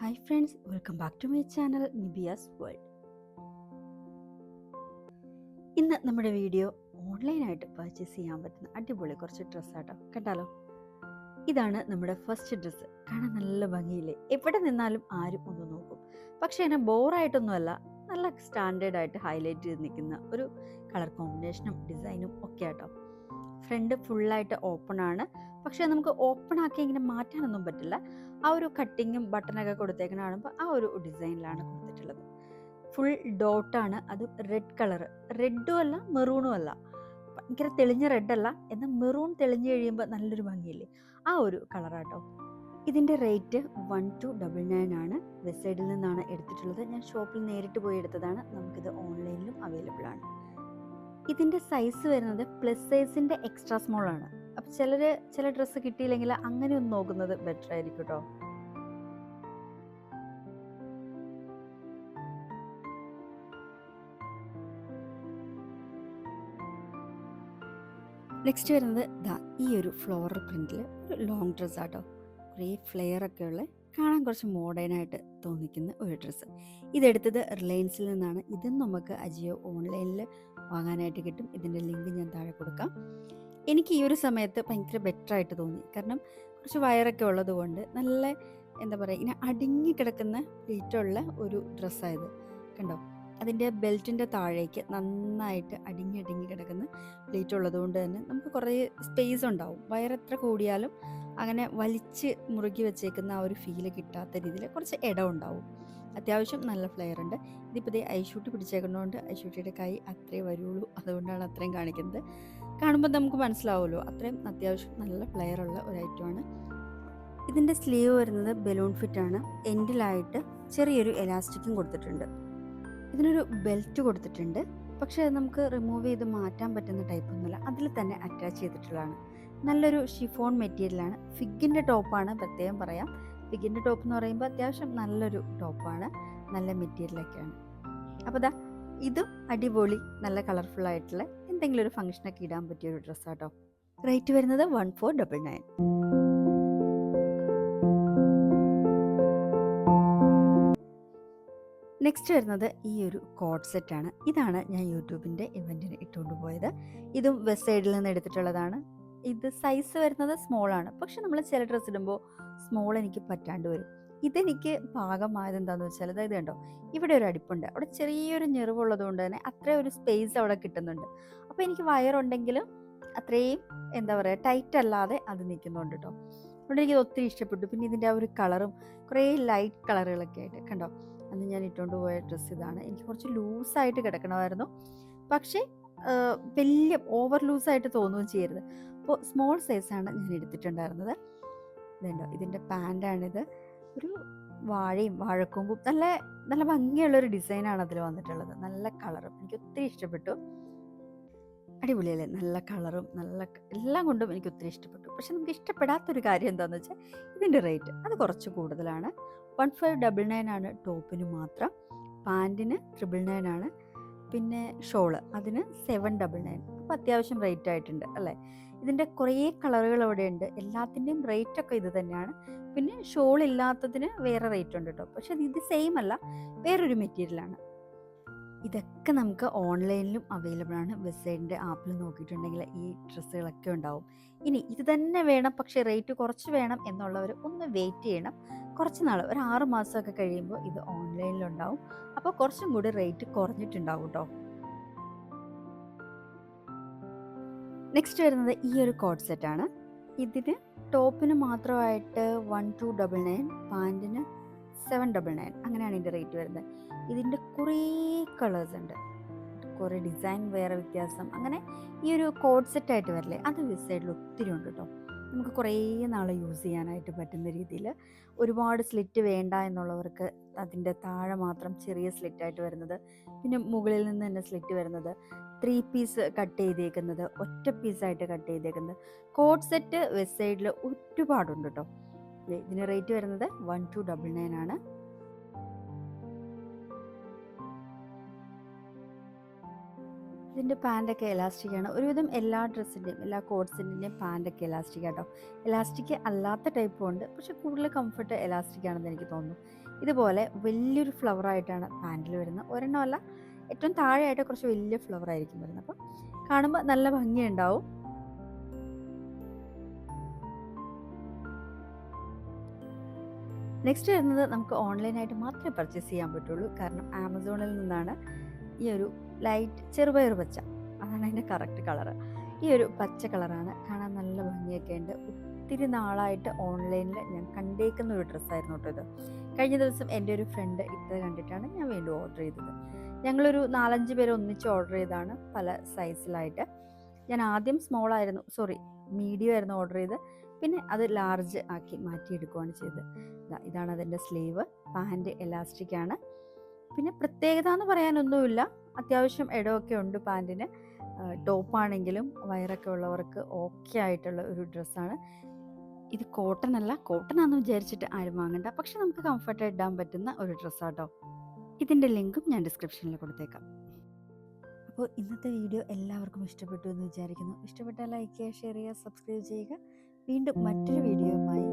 Hi friends welcome back to my channel Nibiyas world ഇന്ന് നമ്മുടെ video ഓൺലൈനായിട്ട് purchase ചെയ്യാൻ പറ്റുന്ന അടിപൊളി കുറച്ച് ഡ്രസ്സാട്ടോ കണ്ടാലോ? ഇതാണ് നമ്മുടെ ഫസ്റ്റ് ഡ്രസ്സ് കാണാൻ നല്ല ഭംഗിയില്ലേ? എവിടെ നിന്നാലും ആരും ഒന്ന് നോക്കും. പക്ഷേ എന്നെ ബോറായിട്ടൊന്നുമല്ല നല്ല സ്റ്റാൻഡേർഡ് ആയിട്ട് ഹൈലൈറ്റ് ചെയ്ത് നിൽക്കുന്ന ഒരു കളർ കോമ്പിനേഷനും ഡിസൈനും ഒക്കെ ആട്ടോ. ഫ്രണ്ട് ഫുള്ളായിട്ട് ഓപ്പൺ ആണ്. പക്ഷേ നമുക്ക് ഓപ്പൺ ആക്കി ഇങ്ങനെ മാറ്റാനൊന്നും പറ്റില്ല. ആ ഒരു കട്ടിങ്ങും ബട്ടണൊക്കെ കൊടുത്തേക്കണ കാണുമ്പോൾ ആ ഒരു ഡിസൈനിലാണ് കൊടുത്തിട്ടുള്ളത്. ഫുൾ ഡോട്ടാണ് അത് റെഡ് കളർ റെഡും അല്ല മെറൂണും അല്ല. ഭയങ്കര തെളിഞ്ഞ റെഡല്ല എന്നാൽ മെറൂൺ തെളിഞ്ഞു കഴിയുമ്പോൾ നല്ലൊരു ഭംഗിയില്ലേ? ആ ഒരു കളറാട്ടോ ഇതിന്റെ rate one two double nine ആണ്. വെബ്സൈറ്റിൽ നിന്നാണ് എടുത്തിട്ടുള്ളത്. ഞാൻ ഷോപ്പിൽ നേരിട്ട് പോയി എടുത്തതാണ്. നമുക്കിത് ഓൺലൈനിലും അവൈലബിൾ ആണ്. ഇതിന്റെ സൈസ് വരുന്നത് പ്ലസ് സൈസിന്റെ എക്സ്ട്രാ സ്മോൾ ആണ്. ചിലർ ചില ഡ്രസ്സ് കിട്ടിയില്ലെങ്കിൽ അങ്ങനെ ഒന്ന് നോക്കുന്നത് ബെറ്റർ ആയിരിക്കും കേട്ടോ നെക്സ്റ്റ് വരുന്നത് ദാ ഈ ഒരു ഫ്ലോറൽ പ്രിന്റിൽ ഒരു ലോങ് ഡ്രസ്സ് ആട്ടോ കുറേ ഫ്ലെയർ ഒക്കെ ഉള്ള കാണാൻ കുറച്ച് മോഡേൺ ആയിട്ട് തോന്നിക്കുന്ന ഒരു ഡ്രസ്സ് ഇതെടുത്തത് റിലയൻസിൽ നിന്നാണ്. ഇതും നമുക്ക് അജിയോ ഓൺലൈനിൽ വാങ്ങാനായിട്ട് കിട്ടും. ഇതിന്റെ ലിങ്ക് ഞാൻ താഴെ കൊടുക്കാം. എനിക്ക് ഈ ഒരു സമയത്ത് ഭയങ്കര ബെറ്റർ ആയിട്ട് തോന്നി. കാരണം കുറച്ച് വയറൊക്കെ ഉള്ളത് കൊണ്ട് നല്ല എന്താ പറയുക ഇങ്ങനെ അടിങ്ങി കിടക്കുന്ന പ്ലീറ്റുള്ള ഒരു ഡ്രസ്സായത് കണ്ടോ? അതിന്റെ ബെൽറ്റിന്റെ താഴേക്ക് നന്നായിട്ട് അടിങ്ങി അടിങ്ങി കിടക്കുന്ന പ്ലേറ്റ് ഉള്ളത് കൊണ്ട് തന്നെ നമുക്ക് കുറേ സ്പേസ് ഉണ്ടാവും. വയറെത്ര കൂടിയാലും അങ്ങനെ വലിച്ച് മുറുകി വെച്ചേക്കുന്ന ആ ഒരു ഫീൽ കിട്ടാത്ത രീതിയിൽ കുറച്ച് ഇടം ഉണ്ടാവും. അത്യാവശ്യം നല്ല ഫ്ലെയർ ഉണ്ട്. ഇതിപ്പോൾ ഇതേ ഐഷൂട്ടി പിടിച്ചേക്കുന്നതുകൊണ്ട് ഐഷൂട്ടിയുടെ കൈ അത്രേ വരുള്ളൂ. അതുകൊണ്ടാണ് അത്രയും കാണിക്കുന്നത്. കാണുമ്പോൾ നമുക്ക് മനസ്സിലാവുമല്ലോ. അത്രയും അത്യാവശ്യം നല്ല ഫ്ലെയർ ഉള്ള ഒരു ഐറ്റമാണ് ഇതിന്റെ സ്ലീവ് വരുന്നത് ബലൂൺ ഫിറ്റാണ് എൻഡിലായിട്ട് ചെറിയൊരു എലാസ്റ്റിക്കും കൊടുത്തിട്ടുണ്ട്. ഇതിനൊരു ബെൽറ്റ് കൊടുത്തിട്ടുണ്ട്. പക്ഷേ നമുക്ക് റിമൂവ് ചെയ്ത് മാറ്റാൻ പറ്റുന്ന ടൈപ്പ് ഒന്നുമില്ല. അതിൽ തന്നെ അറ്റാച്ച് ചെയ്തിട്ടുള്ളതാണ്. നല്ലൊരു ഷിഫോൺ മെറ്റീരിയലാണ് ഫിഗിന്റെ ടോപ്പാണ് പ്രത്യേകം പറയാം. ഫിഗിന്റെ ടോപ്പ് എന്ന് പറയുമ്പോൾ അത്യാവശ്യം നല്ലൊരു ടോപ്പാണ് നല്ല മെറ്റീരിയലൊക്കെയാണ് അപ്പോൾ ദാ ഇതും അടിപൊളി നല്ല കളർഫുൾ ആയിട്ടുള്ള എന്തെങ്കിലും ഒരു ഫംഗ്ഷനൊക്കെ ഇടാൻ പറ്റിയ ഒരു ഡ്രസ്സാട്ടോ റേറ്റ് വരുന്നത് one four double nine next വരുന്നത് ഈ ഒരു കോഡ് സെറ്റാണ് ഇതാണ് ഞാൻ യൂട്യൂബിന്റെ ഇവന്റിന് ഇട്ടുകൊണ്ട് പോയത്. ഇതും വെസ്റ്റ് സൈഡിൽ നിന്ന് എടുത്തിട്ടുള്ളതാണ്. ഇത് സൈസ് വരുന്നത് സ്മോൾ ആണ്. പക്ഷെ നമ്മൾ ചില ഡ്രസ്സ് ഇടുമ്പോൾ സ്മോൾ എനിക്ക് പറ്റാണ്ട് വരും. ഇതെനിക്ക് പാകമായത് എന്താണെന്ന് വെച്ചാൽ അതായത് കണ്ടോ? ഇവിടെ ഒരു അടിപ്പുണ്ട്. അവിടെ ചെറിയൊരു ഞെറിവുള്ളത് കൊണ്ട് തന്നെ അത്രയും ഒരു സ്പേസ് അവിടെ കിട്ടുന്നുണ്ട്. അപ്പോൾ എനിക്ക് വയറുണ്ടെങ്കിലും അത്രയും എന്താ പറയുക ടൈറ്റ് അല്ലാതെ അത് നിൽക്കുന്നുണ്ട് കേട്ടോ അതുകൊണ്ട് എനിക്കത് ഒത്തിരി ഇഷ്ടപ്പെട്ടു. പിന്നെ ഇതിന്റെ ആ ഒരു കളറും കുറേ ലൈറ്റ് കളറുകളൊക്കെ ആയിട്ട് കണ്ടോ? അന്ന് ഞാൻ ഇട്ടുകൊണ്ട് പോയ ഡ്രസ്സ് ഇതാണ്. എനിക്ക് കുറച്ച് ലൂസായിട്ട് കിടക്കണമായിരുന്നു. പക്ഷേ വലിയ ഓവർ ലൂസായിട്ട് തോന്നുകയും ചെയ്യരുത്. അപ്പോൾ സ്മോൾ സൈസാണ് ഞാൻ എടുത്തിട്ടുണ്ടായിരുന്നത്. ഇതുണ്ടോ? ഇതിന്റെ പാന്റാണിത് ഒരു വാഴയും വാഴക്കൊമ്പും നല്ല നല്ല ഭംഗിയുള്ളൊരു ഡിസൈനാണ് അതിൽ വന്നിട്ടുള്ളത്. നല്ല കളറും എനിക്ക് ഒത്തിരി ഇഷ്ടപ്പെട്ടു. അടിപൊളിയല്ലേ? നല്ല കളറും നല്ല എല്ലാം കൊണ്ടും എനിക്ക് ഒത്തിരി ഇഷ്ടപ്പെട്ടു. പക്ഷെ നമുക്ക് ഇഷ്ടപ്പെടാത്തൊരു കാര്യം എന്താണെന്ന് വെച്ചാൽ ഇതിന്റെ റേറ്റ് അത് കുറച്ച് കൂടുതലാണ്. വൺ ഫൈവ് ഡബിൾ നയൻ ആണ് ടോപ്പിന് മാത്രം. പാന്റിന് ട്രിപ്പിൾ നയൻ ആണ്. പിന്നെ ഷോൾ അതിന് സെവൻ ഡബിൾ നയൻ അപ്പോൾ അത്യാവശ്യം റേറ്റ് ആയിട്ടുണ്ട് അല്ലേ? ഇതിന്റെ കുറേ കളറുകൾ അവിടെ ഉണ്ട്. എല്ലാത്തിന്റെയും റേറ്റ് ഒക്കെ ഇത് തന്നെയാണ്. പിന്നെ ഷോൾ ഇല്ലാത്തതിന് വേറെ റേറ്റ് ഉണ്ട് കേട്ടോ. പക്ഷെ ഇത് സെയിം അല്ല വേറൊരു മെറ്റീരിയലാണ് ഇതൊക്കെ നമുക്ക് ഓൺലൈനിലും അവൈലബിൾ ആണ്. വെബ്സൈറ്റിന്റെ ആപ്പിൽ നോക്കിയിട്ടുണ്ടെങ്കിൽ ഈ ഡ്രസ്സുകളൊക്കെ ഉണ്ടാവും. ഇനി ഇത് തന്നെ വേണം പക്ഷേ റേറ്റ് കുറച്ച് വേണം എന്നുള്ളവർ ഒന്ന് വെയിറ്റ് ചെയ്യണം. കുറച്ച് നാൾ ഒരു ആറ് മാസമൊക്കെ കഴിയുമ്പോൾ ഇത് ഓൺലൈനിലുണ്ടാവും. അപ്പോൾ കുറച്ചും കൂടി റേറ്റ് കുറഞ്ഞിട്ടുണ്ടാവും കേട്ടോ നെക്സ്റ്റ് വരുന്നത് ഈ ഒരു കോഡ് സെറ്റാണ് ഇതിന് ടോപ്പിന് മാത്രമായിട്ട് വൺ ടു ഡബിൾ നയൻ പാന്റിന് സെവൻ ഡബിൾ നയൻ അങ്ങനെയാണ് ഇതിന്റെ റേറ്റ് വരുന്നത്. ഇതിന്റെ കുറേ കളേഴ്സ് ഉണ്ട്. കുറേ ഡിസൈൻ വേറെ വ്യത്യാസം. അങ്ങനെ ഈ ഒരു കോഡ് സെറ്റായിട്ട് വരില്ലേ അത് വെബ്സൈറ്റിൽ ഒത്തിരി ഉണ്ട് കേട്ടോ നമുക്ക് കുറേ നാൾ യൂസ് ചെയ്യാനായിട്ട് പറ്റുന്ന രീതിയിൽ ഒരുപാട് സ്ലിറ്റ് വേണ്ട എന്നുള്ളവർക്ക് അതിന്റെ താഴെ മാത്രം ചെറിയ സ്ലിറ്റായിട്ട് വരുന്നത്. പിന്നെ മുകളിൽ നിന്ന് തന്നെ സ്ലിറ്റ് വരുന്നത്. ത്രീ പീസ് കട്ട് ചെയ്തേക്കുന്നത് ഒറ്റ പീസായിട്ട് കട്ട് ചെയ്തേക്കുന്നത്. കോട്ട് സെറ്റ് വെബ്സൈറ്റിൽ ഒരുപാടുണ്ട് കേട്ടോ ഇതിന് റേറ്റ് വരുന്നത് വൺ ടു ഡബിൾ നയൻ ആണ്. ഇതിന്റെ പാന്റൊക്കെ എലാസ്റ്റിക് ആണ്. ഒരുവിധം എല്ലാ ഡ്രസ്സിന്റെയും എല്ലാ കോഡ്സിന്റെയും പാന്റൊക്കെ എലാസ്റ്റിക് ആട്ടോ. എലാസ്റ്റിക് അല്ലാത്ത ടൈപ്പും ഉണ്ട്. പക്ഷെ കൂടുതൽ കംഫർട്ട് എലാസ്റ്റിക് ആണെന്ന് എനിക്ക് തോന്നുന്നു. ഇതുപോലെ വലിയൊരു ഫ്ലവർ ആയിട്ടാണ് പാന്റിൽ വരുന്നത്. ഒരെണ്ണമല്ല ഏറ്റവും താഴെയായിട്ട് കുറച്ച് വലിയ ഫ്ലവർ ആയിരിക്കും വരുന്നത്. അപ്പം കാണുമ്പോൾ നല്ല ഭംഗിയുണ്ടാവും. നെക്സ്റ്റ് വരുന്നത് നമുക്ക് ഓൺലൈനായിട്ട് മാത്രമേ പർച്ചേസ് ചെയ്യാൻ പറ്റുള്ളൂ. കാരണം ആമസോണിൽ നിന്നാണ് ഈ ഒരു ലൈറ്റ് ചെറുപയർ പച്ച. അതാണ് അതിന്റെ കറക്റ്റ് കളറ് ഈ ഒരു പച്ച കളറാണ് കാണാൻ നല്ല ഭംഗിയൊക്കെ ഉണ്ട്. ഒത്തിരി നാളായിട്ട് ഓൺലൈനിൽ ഞാൻ കണ്ടേക്കുന്ന ഒരു ഡ്രസ്സായിരുന്നു കേട്ടോ ഇത്. കഴിഞ്ഞ ദിവസം എന്റെ ഒരു ഫ്രണ്ട് ഇട്ടത് കണ്ടിട്ടാണ് ഞാൻ വീണ്ടും ഓർഡർ ചെയ്തത്. ഞങ്ങളൊരു നാലഞ്ച് പേര് ഒന്നിച്ച് ഓർഡർ ചെയ്തതാണ് പല സൈസിലായിട്ട് ഞാൻ ആദ്യം സ്മോൾ ആയിരുന്നു സോറി മീഡിയം ആയിരുന്നു ഓർഡർ ചെയ്ത്. പിന്നെ അത് ലാർജ് ആക്കി മാറ്റിയെടുക്കുകയാണ് ചെയ്തത്. ഇതാണ് അതിന്റെ സ്ലീവ് പാന്റ് എലാസ്റ്റിക് ആണ്. പിന്നെ പ്രത്യേകത എന്ന് പറയാനൊന്നുമില്ല. അത്യാവശ്യം ഇടമൊക്കെ ഉണ്ട് പാന്റിന് ടോപ്പാണെങ്കിലും വയറൊക്കെ ഉള്ളവർക്ക് ഓക്കെ ആയിട്ടുള്ള ഒരു ഡ്രസ്സാണ്. ഇത് കോട്ടൺ അല്ല കോട്ടൺ ആണെന്ന് വിചാരിച്ചിട്ട് ആരും വാങ്ങണ്ട. പക്ഷെ നമുക്ക് കംഫർട്ടായി ഇടാൻ പറ്റുന്ന ഒരു ഡ്രസ്സാട്ടോ. ഇതിന്റെ ലിങ്കും ഞാൻ ഡിസ്ക്രിപ്ഷനിൽ കൊടുത്തേക്കാം. അപ്പോൾ ഇന്നത്തെ വീഡിയോ എല്ലാവർക്കും ഇഷ്ടപ്പെട്ടു എന്ന് വിചാരിക്കുന്നു. ഇഷ്ടപ്പെട്ടാൽ ലൈക്ക് ചെയ്യുക ഷെയർ ചെയ്യുക സബ്സ്ക്രൈബ് ചെയ്യുക. വീണ്ടും മറ്റൊരു വീഡിയോയുമായി